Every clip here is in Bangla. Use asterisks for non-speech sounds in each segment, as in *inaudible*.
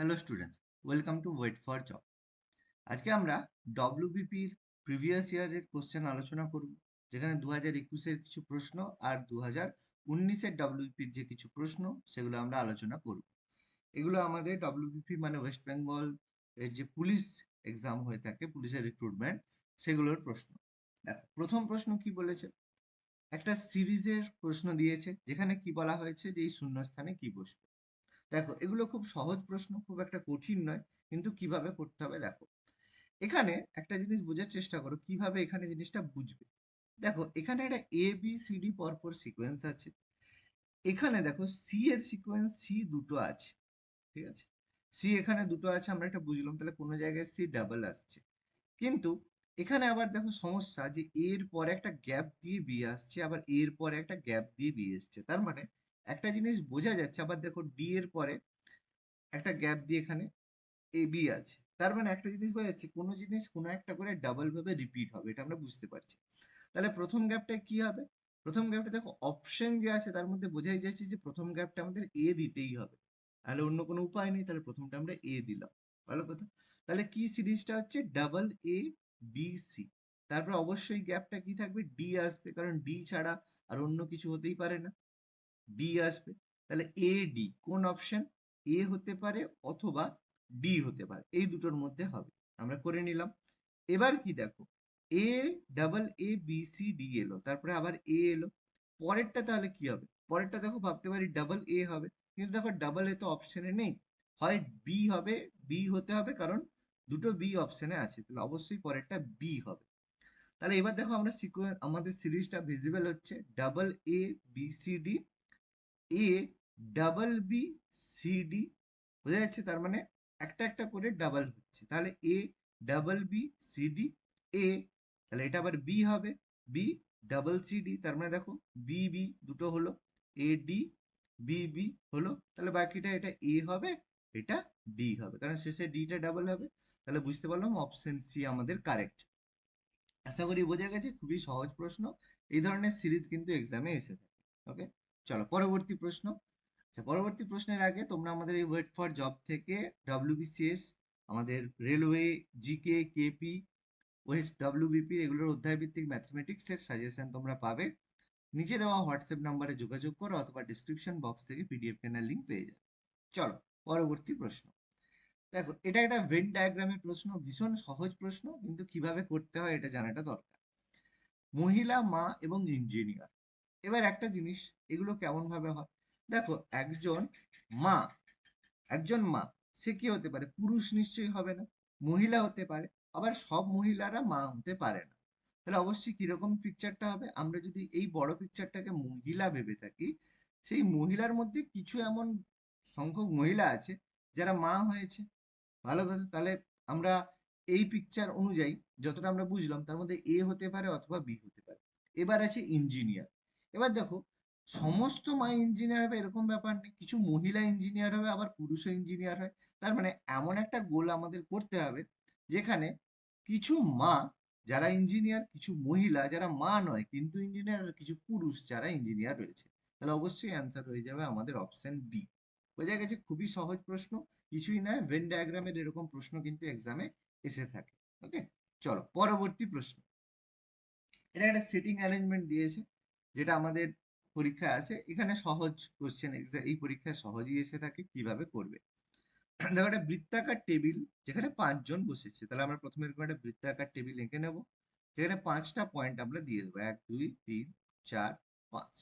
Hello students welcome to wait for job আজকে আমরা ডব্লিউবিপির প্রিভিয়াস ইয়ারের কোশ্চেন আলোচনা করব, যেখানে দু হাজার একুশের কিছু প্রশ্ন আর দু হাজার উনিশের ডব্লিউবিপির যে কিছু প্রশ্ন, সেগুলো আমরা আলোচনা করব। এগুলো আমাদের ডব্লিউবিপি মানে ওয়েস্ট বেঙ্গল এর যে পুলিশ এক্সাম হয়ে থাকে পুলিশের রিক্রুটমেন্ট সেগুলোর প্রশ্ন। দেখো, প্রথম প্রশ্ন কি বলেছে? একটা সিরিজের প্রশ্ন দিয়েছে, যেখানে কি বলা হয়েছে যে এই শূন্যস্থানে কি বসবে? দেখো, এগুলো খুব সহজ প্রশ্ন, খুব একটা কঠিন নয়, কিন্তু কীভাবে করতে হবে দেখো। এখানে একটা জিনিস বোঝার চেষ্টা করো, কীভাবে এখানে জিনিসটা বুঝবে। দেখো, এখানে একটা এ বি সি ডি পরপর সিকোয়েন্স আছে। এখানে দেখো সি এর সিকোয়েন্স সি দুটো আছে, ঠিক আছে? সি এখানে দুটো আছে, আমরা একটা বুঝলাম, তাহলে কোনো জায়গায় সি ডাবল আসছে। কিন্তু এখানে আবার দেখো সমস্যা যে এর পরে একটা গ্যাপ দিয়ে বি আসছে, আবার এর পরে একটা গ্যাপ দিয়ে বি এসছে। তার মানে একটা জিনিস বোঝা যাচ্ছে, আবার দেখো ডি এর পরে একটা গ্যাপ দিয়ে এখানে এ বি আছে। তার মানে একটা জিনিস বোঝা যাচ্ছে, কোনো জিনিস কোনো একটা করে ডাবল ভাবে রিপিট হবে, এটা আমরা বুঝতে পারছি। তাহলে প্রথম গ্যাপটা কি হবে? প্রথম গ্যাপটা দেখো অপশন যে আছে, তার মধ্যে বোঝাই যাচ্ছে যে প্রথম গ্যাপটা আমাদের এ দিতেই হবে। তাহলে অন্য কোনো উপায় নেই, তাহলে প্রথমটা আমরা এ দিলাম। ভালো কথা? তাহলে কি সিরিজটা হচ্ছে? ডাবল এ বি সি তারপর অবশ্যই গ্যাপটা কি থাকবে? ডি আসবে, কারণ ডি ছাড়া আর অন্য কিছু হতেই পারে না। ডি আসবে, তাহলে এ ডি কোন অপশন এ হতে পারে অথবা ডি হতে পারে, এই দুটোর মধ্যে হবে, আমরা করে নিলাম। এবার কি দেখো A double A B C D এলো, তারপরে আবার এ এলো, পরেরটা তাহলে কি হবে? পরেরটা দেখো ভাবতে পারি ডাবল এ হবে, কিন্তু দেখো ডাবল এ তো অপশনে নেই, হয় বি হবে বি হতে হবে, কারণ দুটো বি অপশনে আছে, তাহলে অবশ্যই পরেরটা বি হবে। তাহলে এবার দেখো আমরা সিকোয়েন্স আমাদের সিরিজটা ভিজিবল হচ্ছে double A B C D A double B C D বোঝা যাচ্ছে? তার মানে একটা একটা করে ডাবল হচ্ছে। তাহলে A double B C D A তাহলে এটা আবার বি হবে। বি ডাবল সি ডি তার মানে দেখো বি বি দুটো হলো এ ডি বি বি হলো। তাহলে বাকিটা এটা এ হবে, এটা ডি হবে। কারণ শেষে ডিটা ডাবল হবে। তাহলে বুঝতে পারলাম অপশন সি আমাদের কারেক্ট আশা করি বোঝা গেছে, খুবই সহজ প্রশ্ন। এই ধরনের সিরিজ কিন্তু এক্সামে এসে থাকে। ওকে চলো, পরবর্তী প্রশ্ন। আচ্ছা পরবর্তী প্রশ্নের আগে তোমরা আমাদের এই ওয়েট ফর জব থেকে ডব্লিউবিসিএস আমাদের railway GK KP west WBP এগুলোর অধ্যায়ভিত্তিক ম্যাথমেটিক্সের সাজেশন তোমরা পাবে। নিচে দেওয়া হোয়াটসঅ্যাপ নাম্বারে যোগাযোগ করো অথবা ডিসক্রিপশন বক্স থেকে পিডিএফ কেনার লিঙ্ক পেয়ে যাবে। চলো, পরবর্তী প্রশ্ন। দেখো, এটা একটা ভেন ডায়াগ্রামের প্রশ্ন, ভীষণ সহজ প্রশ্ন, কিন্তু কীভাবে করতে হয় এটা জানাটা দরকার। মহিলা, মা এবং ইঞ্জিনিয়ার এবার একটা জিনিস, এগুলো কেমন ভাবে হয়? দেখো, একজন মা একজন মা, সে কি হতে পারে? পুরুষ নিশ্চয়ই হবে না, মহিলা হতে পারে, আবার সব মহিলারা মা হতে পারে না। তাহলে অবশ্যই কীরকম পিকচারটা হবে? আমরা যদি এই বড় পিকচারটাকে মহিলা ভেবে থাকি, সেই মহিলার মধ্যে কিছু এমন সংখ্যক মহিলা আছে, যারা মা হয়েছে। ভালো কথা, তাহলে আমরা এই পিকচার অনুযায়ী, যতটা আমরা বুঝলাম, তার মধ্যে এ হতে পারে অথবা বি হতে পারে। এবার আছে ইঞ্জিনিয়ার এবার দেখো, সমস্ত মা ইঞ্জিনিয়ার হবে এরকম ব্যাপার নেই, কিছু মহিলা ইঞ্জিনিয়ার হবে, আবার পুরুষও ইঞ্জিনিয়ার হয়। তার মানে এমন একটা গোল আমাদের করতে হবে, যেখানে কিছু মা যারা ইঞ্জিনিয়ার কিছু মহিলা যারা মা নয়, কিন্তু ইঞ্জিনিয়ার কিছু পুরুষ যারা ইঞ্জিনিয়ার রয়েছে। তাহলে অবশ্যই অ্যান্সার হয়ে যাবে আমাদের অপশন বি বোঝা গেছে? খুবই সহজ প্রশ্ন, কিছুই নয় ভেন ডায়াগ্রামের এরকম প্রশ্ন কিন্তু এক্সামে এসে থাকে। ওকে চলো, পরবর্তী প্রশ্ন। এটা একটা সিটিং অ্যারেঞ্জমেন্ট দিয়েছে। যেটা আমাদের পরীক্ষায় আছে, এখানে সহজ কোশ্চেন এই পরীক্ষায় সহজই এসে থাকে কীভাবে করবে। দেখো একটা বৃত্তাকার টেবিল, যেখানে পাঁচজন বসেছে, তাহলে আমরা প্রথমে এরকম একটা বৃত্তাকার টেবিল এঁকে নেব, যেখানে পাঁচটা পয়েন্ট আমরা দিয়ে দেবো, এক, দুই, তিন, চার, পাঁচ।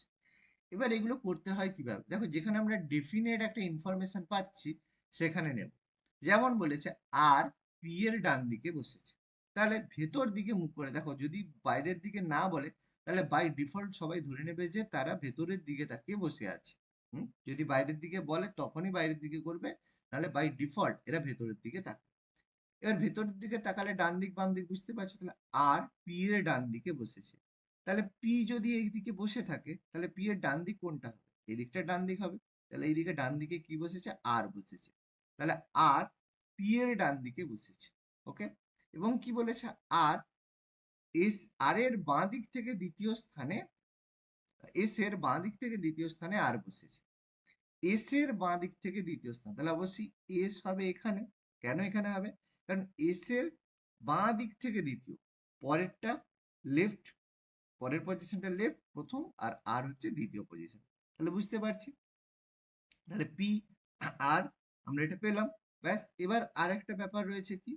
এবার এগুলো করতে হয় কীভাবে? দেখো যেখানে আমরা ডেফিনেট একটা ইনফরমেশন পাচ্ছি, সেখানে নেব। যেমন বলেছে, আর পি এর ডান দিকে বসেছে। তাহলে ভেতর দিকে মুখ করে, দেখো যদি বাইরের দিকে না বলে তাহলে বাই ডিফল্ট সবাই ধরে নেবে যে তারা ভেতরের দিকে তাকিয়ে বসে আছে। হুম? যদি বাইরের দিকে বলে তখনই বাইরের দিকে করবে, নাহলে বাই ডিফল্ট এরা ভেতরের দিকে তাকাবে এবার ভেতরের দিকে তাকালে ডান দিক, বাম দিক বুঝতে পারছ? তাহলে আর পি এর ডান দিকে বসেছে। তাহলে পি যদি এই দিকে বসে থাকে, তাহলে পি এর ডান দিক কোনটা হবে? এই দিকটা ডান দিক হবে। তাহলে এই দিকে ডান দিকে কি বসেছে? আর বসেছে। তাহলে আর পি এর ডান দিকে বসেছে। ওকে এবং কি বলেছে? আর এস আর এর বাঁ দিক থেকে দ্বিতীয় স্থানে, এস এর বাঁ দিক থেকে দ্বিতীয় স্থানে আর বসেছে। এস এর বাঁ দিক থেকে দ্বিতীয় স্থান, তাহলে অবশ্যই এস হবে এখানে। কেন এখানে হবে? কারণ এস এর বাঁ দিক থেকে দ্বিতীয়, পরেরটা লেফট পরের পজিশনটা লেফট প্রথম আর আর হচ্ছে দ্বিতীয় পজিশন তাহলে বুঝতে পারছি? তাহলে পি আর আমরা এটা পেলাম। ব্যাস, এবার আর একটা ব্যাপার রয়েছে কি?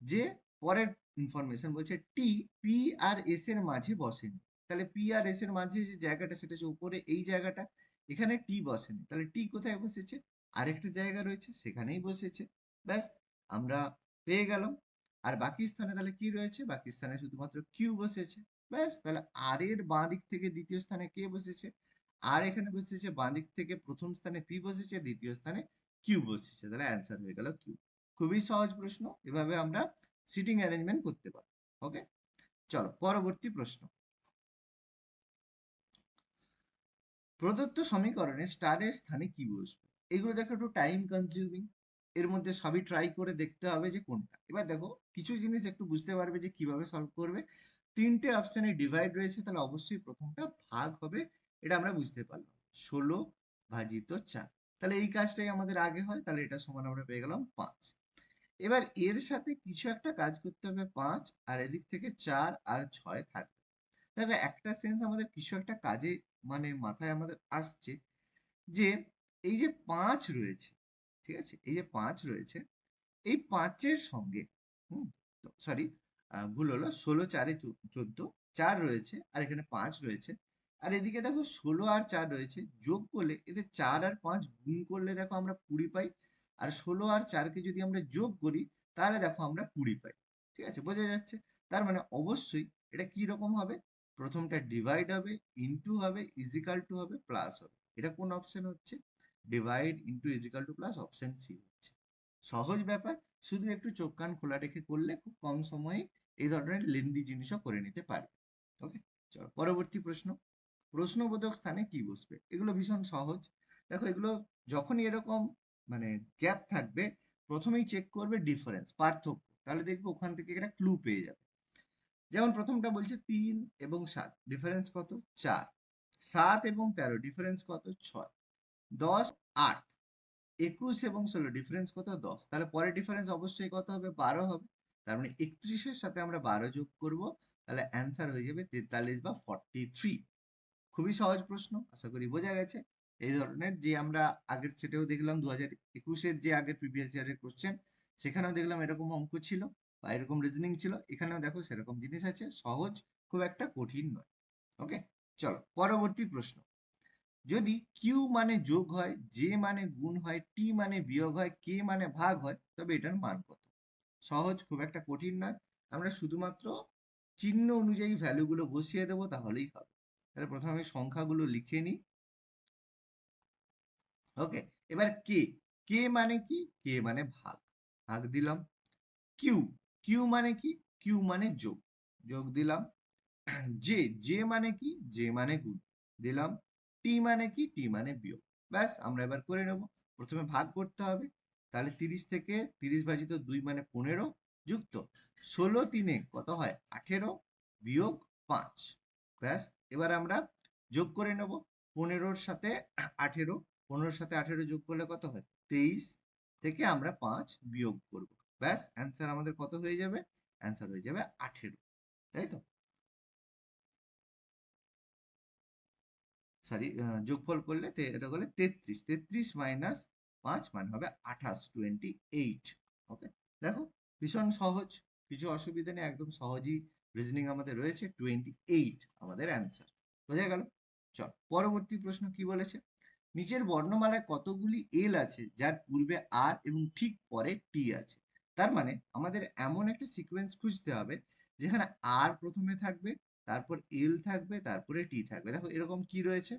যে পরের ইনফরমেশন বলছে টি পি আর এস এর মাঝে বসেনি। তাহলে পি আর এস এর মাঝে যে জায়গাটা, সেটা হচ্ছে উপরে এই জায়গাটা, এখানে টি বসেনি। তাহলে টি কোথায় বসেছে? আরেকটা জায়গা রয়েছে, সেখানেই বসেছে। ব্যাস, আমরা পেয়ে গেলাম। আর বাকি স্থানে তাহলে কি রয়েছে? বাকি স্থানে শুধুমাত্র কিউ বসেছে। ব্যাস, তাহলে আর এর বাঁ দিক থেকে দ্বিতীয় স্থানে কে বসেছে? আর এখানে বসেছে বাঁ দিক থেকে প্রথম স্থানে পি বসেছে, দ্বিতীয় স্থানে কিউ বসেছে। তাহলে অ্যান্সার হয়ে গেল কিউ খুবই সহজ প্রশ্ন। এভাবে আমরা সিটিং অ্যারেঞ্জমেন্ট করতে পারি ওকে চলো, পরবর্তী প্রশ্ন। প্রদত্ত সমীকরণে স্টারের স্থানে কি বসবে? এগুলো দেখো একটু টাইম কনজিউমিং এর মধ্যে সবই ট্রাই করে দেখতে হবে যে কোনটা। এবার দেখো, কিছু জিনিস একটু বুঝতে পারবে যে কীভাবে সলভ করবে। তিনটে অপশানে ডিভাইড রয়েছে, তাহলে অবশ্যই প্রথমটা ভাগ হবে, এটা আমরা বুঝতে পারলাম। ষোলো ভাজিত চার। তাহলে এই কাজটাই আমাদের আগে হয়, তাহলে এটা সমান আমরা পেয়ে গেলাম পাঁচ। এবার এর সাথে কিছু একটা কাজ করতে হবে পাঁচ, আর এদিক থেকে চার, আর ছয় থাকবে। দেখো একটা সেন্স আমাদের কিছু একটা কাজে মানে মাথায় আমাদের আসছে যে, এই যে পাঁচ রয়েছে, ঠিক আছে? এই যে পাঁচ রয়েছে, এই পাঁচের সঙ্গে, হুম সরি ভুল হলো, ষোলো, চারে চোদ্দ, চার রয়েছে, আর এখানে পাঁচ রয়েছে। আর এদিকে দেখো ষোলো আর চার রয়েছে, যোগ করলে এদের চার আর পাঁচ গুণ করলে দেখো আমরা কুড়ি পাই। আর ষোলো আর চারকে যদি আমরা যোগ করি, তাহলে দেখো আমরা কুড়ি পাই। ঠিক আছে? বোঝা যাচ্ছে? তার মানে অবশ্যই এটা কি রকম হবে? প্রথমটা ডিভাইড হবে ইনটু হবে ইজিক্যাল টু হবে প্লাস হবে। এটা কোন অপশন হচ্ছে? Divide into is equal to plus option C হচ্ছে। সহজ ব্যাপার, শুধু একটু চোখ কান খোলা রেখে করলে খুব কম সময়ে এই ধরনের লেন্দি জিনিসও করে নিতে পারবে ওকে চলো, পরবর্তী প্রশ্ন। প্রশ্নবোধক স্থানে কি বসবে? এগুলো ভীষণ সহজ। দেখো, এগুলো যখনই এরকম মানে গ্যাপ থাকবে, প্রথমেই চেক করবে ডিফারেন্স পার্থক্য। তাহলে দেখবে ওখান থেকে একটা ক্লু পেয়ে যাবে। যেমন প্রথমটা বলছে তিন এবং সাত ডিফারেন্স কত? চার। সাত এবং তেরো ডিফারেন্স কত? ছয়। দশ, আট। একুশ এবং ষোলো ডিফারেন্স কত? দশ। তাহলে পরে ডিফারেন্স অবশ্যই কত হবে? বারো হবে। তার মানে একত্রিশের সাথে আমরা বারো যোগ করব, তাহলে অ্যান্সার হয়ে যাবে তেতাল্লিশ বা ফর্টি থ্রি খুবই সহজ প্রশ্ন, আশা করি বোঝা গেছে। এই ধরনের যে আমরা আগের সেটাও দেখলাম দু হাজার একুশের যে আগের প্রিভিয়াস ইয়ারের কোশ্চেন সেখানেও দেখলাম এরকম অঙ্ক ছিল বা এরকম রিজনিং ছিল। এখানেও দেখো সেরকম জিনিস আছে, সহজ, খুব একটা কঠিন নয়। ওকে চলো, পরবর্তী প্রশ্ন। যদি কিউ মানে যোগ হয় জে মানে গুণ হয় টি মানে বিয়োগ হয় কে মানে ভাগ হয়, তবে এটার মান কত? সহজ, খুব একটা কঠিন নয়। আমরা শুধুমাত্র চিহ্ন অনুযায়ী ভ্যালুগুলো বসিয়ে দেবো, তাহলেই হবে। তাহলে প্রথমে সংখ্যাগুলো লিখে নিই। ওকে, এবার কে? কে মানে কি? কে মানে ভাগ। ভাগ দিলাম। কিউ। কিউ মানে কি? কিউ মানে যোগ। যোগ দিলাম। *clears throat* জে জে মানে কি? জে মানে গুণ। দিলাম। টি মানে কি? টি মানে বিয়োগ। ব্যাস, আমরা এবার করে নেব। প্রথমে ভাগ করতে হবে। তাহলে তিরিশ থেকে তিরিশ ভাজিত দুই মানে পনেরো যুক্ত। ষোলো তিনে কত হয়? আঠেরো বিয়োগ পাঁচ। ব্যাস, এবার আমরা যোগ করে নেব। পনেরোর সাথে আঠেরো পনেরোর সাথে আঠেরো যোগ করলে কত হয়? তেইশ থেকে আমরা পাঁচ বিয়োগ করব। ব্যাস অ্যান্সার আমাদের কত হয়ে যাবে? অ্যান্সার হয়ে যাবে আঠেরো। তাই তো? সরি যোগফল করলে এটা করলে তেত্রিশ। তেত্রিশ মাইনাস পাঁচ মানে হবে আঠাশ টোয়েন্টি এইট ওকে দেখো, ভীষণ সহজ। কিছু অসুবিধা নেই, একদম সহজই রিজনিং আমাদের রয়েছে। টোয়েন্টি এইট আমাদের অ্যান্সার বোঝা গেল? চল, পরবর্তী প্রশ্ন কি বলেছে? নিচের বর্ণমালায় কতগুলি এল আছে, যার পূর্বে আর এবং ঠিক পরে টি আছে? তার মানে আমাদের এমন একটা সিকোয়েন্স খুঁজতে হবে, যেখানে আর প্রথমে থাকবে, তারপর এল থাকবে, তারপরে টি থাকবে। দেখো এরকম কি রয়েছে?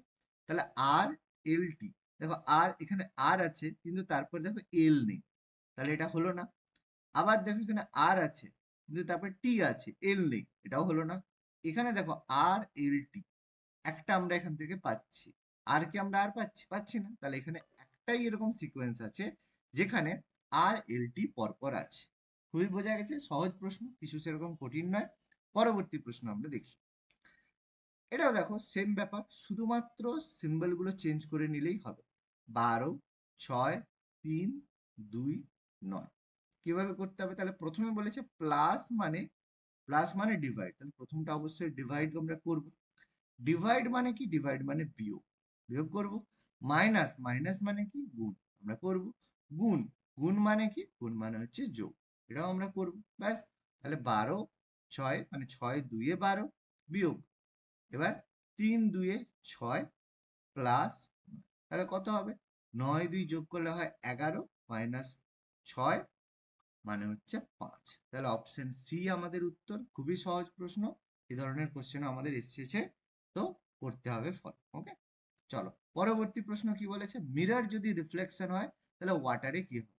তাহলে আর এল টি দেখো আর এখানে আর আছে, কিন্তু তারপর দেখো এল নেই। তাহলে এটা হলো না। আবার দেখো এখানে আর আছে, কিন্তু তারপর টি আছে এল নেই, এটাও হলো না। এখানে দেখো আর এল টি একটা আমরা এখান থেকে পাচ্ছি। আর কি আমরা আর পাচ্ছি পাচ্ছি না। তাহলে এখানে একটাই এরকম সিকোয়েন্স আছে, যেখানে আর এল টি পরপর আছে। খুবই বোঝা গেছে, সহজ প্রশ্ন, কিছু সেরকম কঠিন নয়। পরবর্তী প্রশ্ন আমরা দেখি। এটাও দেখো সেম ব্যাপার, শুধুমাত্র সিম্বলগুলো চেঞ্জ করে নিলেই হবে। বারো, ছয়, তিন, দুই, নয়। কীভাবে করতে হবে? তাহলে প্রথমে বলেছে প্লাস মানে প্লাস মানে ডিভাইড তাহলে প্রথমটা অবশ্যই ডিভাইড আমরা করব। ডিভাইড মানে কি? ডিভাইড মানে বিয়োগ। বিয়োগ করব। মাইনাস মাইনাস মানে কি? গুণ। আমরা করব গুণ। গুণ মানে কি? গুণ মানে হচ্ছে যোগ। এটাও আমরা করব। ব্যাস। তাহলে বারো, ছয় মানে ছয় দুইয়ে বারো বিয়োগ। এবার তিন দুইয়ে ছয় প্লাস তাহলে কত হবে? নয় দুই যোগ করলে হয় এগারো মাইনাস ছয় মানে হচ্ছে পাঁচ। তাহলে অপশন সি আমাদের উত্তর। খুবই সহজ প্রশ্ন। এ ধরনের কোশ্চেন আমাদের এসেছে। তো করতে হবে ফল। ওকে চলো, পরবর্তী প্রশ্ন কি বলেছে? মিরর যদি রিফ্লেকশন হয়, তাহলে ওয়াটারে কি হবে?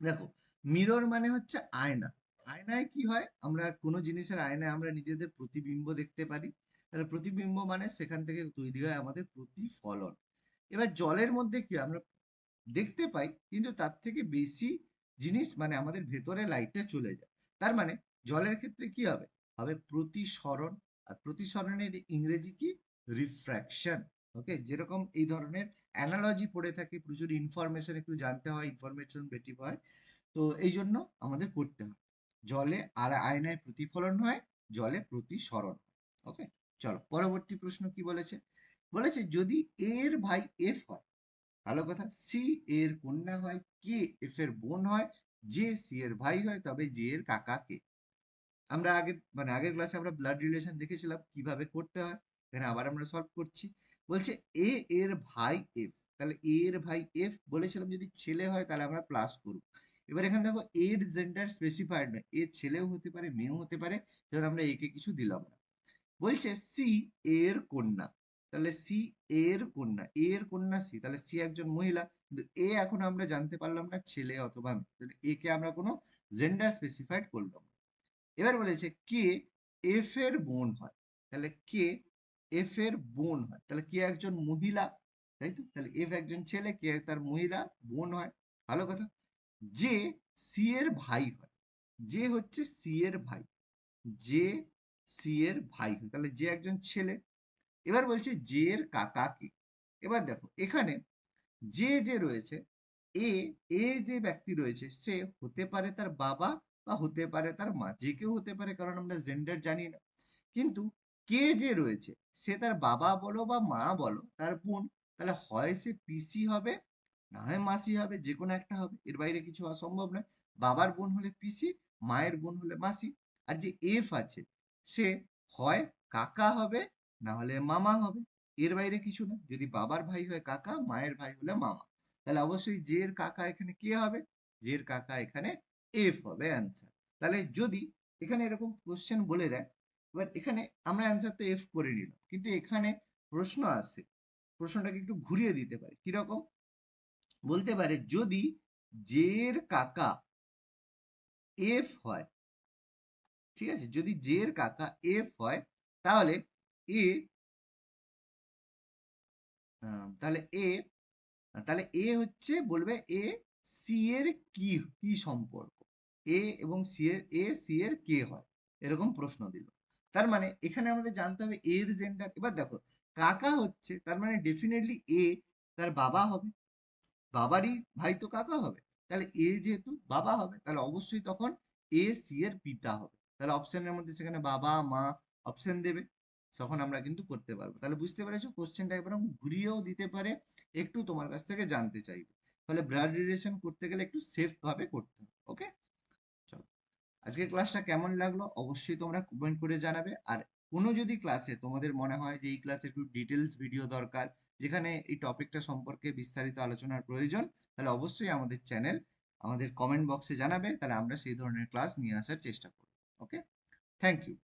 দেখো মিরর মানে হচ্ছে আয়না। আয়নায় কি হয়? আমরা কোনো জিনিসের আয়নায় আমরা নিজেদের প্রতিবিম্ব দেখতে পারি। তাহলে প্রতিবিম্ব মানে সেখান থেকে তৈরি হয় আমাদের প্রতিফলন। এবার জলের মধ্যে কি আমরা দেখতে পাই, কিন্তু তার থেকে বেশি জিনিস মানে আমাদের ভেতরে লাইটটা চলে যায়। তার মানে জলের ক্ষেত্রে কি হবে? হবে প্রতিসরণ। আর প্রতিসরণের ইংরেজি কি? রিফ্র্যাকশন ওকে যেরকম এই ধরনের অ্যানালজি পড়ে থাকে, প্রচুর ইনফরমেশন একটু জানতে হয় ইনফরমেশন বেটি হয়। তো এই জন্য আমাদের পড়তে হয়। জলে আর আয়নায় প্রতিফলন হয়, জলে প্রতিসরণ ওকে চলো, পরবর্তী প্রশ্ন কি বলেছে? বলেছে, যদি এর ভাই এফ হয়, ভালো কথা সি এর কন্যা হয় কে এফ এর বোন হয় যে সি এর ভাই হয়, তবে জে এর কাকা কে আমরা আগে মানে আগের ক্লাসে আমরা ব্লাড রিলেশন দেখেছিলাম, কীভাবে করতে হয়, এখানে আবার আমরা সলভ করছি। বলছে, এ, এর ভাই এফ। তাহলে এ এর ভাই এফ বলেছিলাম যদি ছেলে হয় তাহলে আমরা প্লাস করব। এবার এখানে দেখো এর জেন্ডার স্পেসিফাইড নয়। এ ছেলেও হতে পারে, মেয়েও হতে পারে, যেমন আমরা একে কিছু দিলাম না। বলছে, সি এর কন্যা। তাহলে সি এর কন্যা এর কন্যা সি। তাহলে সি একজন মহিলা, কিন্তু এ এখন আমরা জানতে পারলাম না, ছেলে অথবা এ কে আমরা কোনো জেন্ডার স্পেসিফাইড করলাম এবার বলেছে, কে এফ এর বোন হয়? তাহলে কে এফ এর বোন হয়। তাহলে কে একজন মহিলা? তাই তো? তাহলে এফ একজন ছেলে, কে তার মহিলা? বোন হয়। ভালো কথা। যে সি এর ভাই হয়। যে হচ্ছে সি এর ভাই। যে সি এর ভাই হয়। তাহলে যে একজন ছেলে। এবার বলছে যে এর কাকা কে? এবার দেখো, এখানে যে যে রয়েছে এ এ যে ব্যক্তি রয়েছে, সে হতে পারে তার বাবা বা হতে পারে তার মা। যে কেউ হতে পারে, কারণ আমরা জেন্ডার জানি না। কিন্তু কে যে রয়েছে, সে তার বাবা বলো বা মা বলো, তার বোন, তাহলে হয় সে পিসি হবে, না হয় মাসি হবে যে কোনো একটা হবে, এর বাইরে কিছু অসম্ভব নয়। বাবার বোন হলে পিসি, মায়ের বোন হলে মাসি, আর যে এফ আছে, সে হয় কাকা হবে, না হলে মামা হবে, এর বাইরে কিছু না যদি বাবার ভাই হয় কাকা, মায়ের ভাই হলে মামা, তাহলে অবশ্যই জের কাকা এখানে কে হবে জের কাকা এখানে এফ হবে, অ্যান্সার। তাহলে যদি এখানে এরকম কোশ্চেন বলে দেয় এবার এখানে আমরা অ্যান্সার তো এফ করে নিলাম। কিন্তু এখানে প্রশ্ন আসে প্রশ্নটাকে একটু ঘুরিয়ে দিতে পারে। কীরকম? বলতে পারে যদি জের কাকা এফ হয়, ঠিক আছে? যদি জের কাকা এফ হয়, তাহলে এ তাহলে এ তাহলে এ হচ্ছে বলবে এ সি এর কি কি সম্পর্ক? এ এবং সি এর এ সি এর কে হয়? এরকম প্রশ্ন দিল। তার মানে এখানে আমাদের জানতে হবে এ এর জেন্ডার এবার দেখো, কাকা হচ্ছে, তার মানে ডেফিনেটলি এ তার বাবা হবে, বাবারই ভাই তো কাকা হবে, তাহলে এ যেহেতু বাবা হবে, তাহলে অবশ্যই তখন এ সি এর পিতা হবে, তাহলে অপশনের মধ্যে সেখানে বাবা, মা অপশন দেবে, তখন আমরা কিন্তু করতে পারব, তাহলে বুঝতে পেরেছ? কোশ্চেনটা একবার ঘুরিয়েও দিতে পারে, একটু তোমার কাছ থেকে জানতে চাইবে ফলে ব্লাড রিলেশন করতে গেলে একটু সেফ ভাবে করতে হবে ওকে আজকে ক্লাসটা কেমন লাগল অবশ্যই তোমরা কমেন্ট করে জানাবে। আর কোনো যদি ক্লাসে তোমাদের মনে হয় যে এই ক্লাসে একটু ডিটেলস ভিডিও দরকার, যেখানে এই টপিকটা সম্পর্কে বিস্তারিত আলোচনার প্রয়োজন, তাহলে অবশ্যই আমাদের চ্যানেল আমাদের কমেন্ট বক্সে জানাবে, তাহলে আমরা সেই ধরনের ক্লাস নিয়ে আসার চেষ্টা করব। Okay thank you